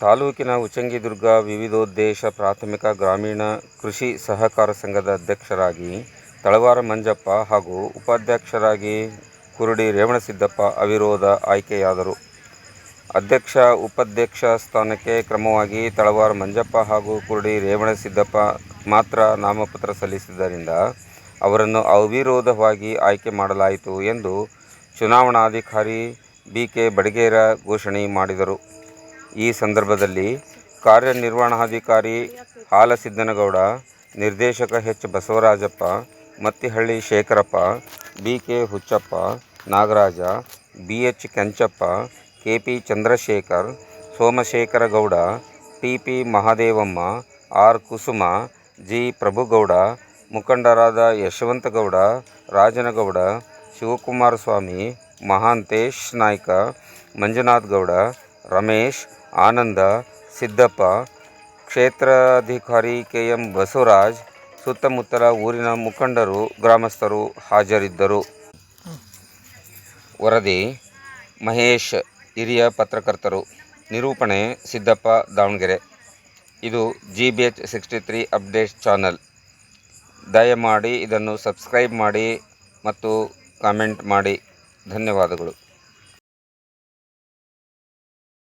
ತಾಲೂಕಿನ ಉಚ್ಚಂಗಿದುರ್ಗ ವಿವಿಧೋದ್ದೇಶ ಪ್ರಾಥಮಿಕ ಗ್ರಾಮೀಣ ಕೃಷಿ ಸಹಕಾರ ಸಂಘದ ಅಧ್ಯಕ್ಷರಾಗಿ ತಳವಾರ ಮಂಜಪ್ಪ ಹಾಗೂ ಉಪಾಧ್ಯಕ್ಷರಾಗಿ ಕುರುಡಿ ರೇವಣಸಿದ್ದಪ್ಪ ಅವಿರೋಧ ಆಯ್ಕೆಯಾದರು. ಅಧ್ಯಕ್ಷ ಉಪಾಧ್ಯಕ್ಷ ಸ್ಥಾನಕ್ಕೆ ಕ್ರಮವಾಗಿ ತಳವಾರ ಮಂಜಪ್ಪ ಹಾಗೂ ಕುರುಡಿ ರೇವಣಸಿದ್ದಪ್ಪ ಮಾತ್ರ ನಾಮಪತ್ರ ಸಲ್ಲಿಸಿದ್ದರಿಂದ ಅವರನ್ನು ಅವಿರೋಧವಾಗಿ ಆಯ್ಕೆ ಮಾಡಲಾಯಿತು ಎಂದು ಚುನಾವಣಾಧಿಕಾರಿ ಬಿ ಕೆ ಬಡಿಗೇರ ಘೋಷಣೆ ಮಾಡಿದರು. ಈ ಸಂದರ್ಭದಲ್ಲಿ ಕಾರ್ಯನಿರ್ವಹಣಾಧಿಕಾರಿ ಹಾಲಸಿದ್ದನಗೌಡ, ನಿರ್ದೇಶಕ H. Basavarajappa, Mattihalli Shekarappa B K Huchappa, Nagaraja B H Kenchappa K P Chandrashekar Somashekara Gowda T P Mahadevamma, R. Kusuma, G. Prabhugowda, ಮುಖಂಡರಾದ ಯಶವಂತಗೌಡ, ರಾಜನಗೌಡ ಶಿವಕುಮಾರ ಸ್ವಾಮಿ ಮಹಾಂತೇಶ್ ನಾಯ್ಕ, ಮಂಜುನಾಥ್ ಗೌಡ, ರಮೇಶ್ ಆನಂದ, ಸಿದ್ದಪ್ಪ, ಕ್ಷೇತ್ರಾಧಿಕಾರಿ ಕೆ ಎಂ ಬಸವರಾಜ್, ಸುತ್ತಮುತ್ತಲ ಊರಿನ ಮುಖಂಡರು, ಗ್ರಾಮಸ್ಥರು ಹಾಜರಿದ್ದರು. ವರದಿ, ಮಹೇಶ್, ಹಿರಿಯ ಪತ್ರಕರ್ತರು. ನಿರೂಪಣೆ, ಸಿದ್ದಪ್ಪ, ದಾವಣಗೆರೆ. ಇದು G B H sixty three update channel ದಯಮಾಡಿ ಇದನ್ನು ಸಬ್ಸ್ಕ್ರೈಬ್ ಮಾಡಿ ಮತ್ತು ಕಾಮೆಂಟ್ ಮಾಡಿ. ಧನ್ಯವಾದಗಳು.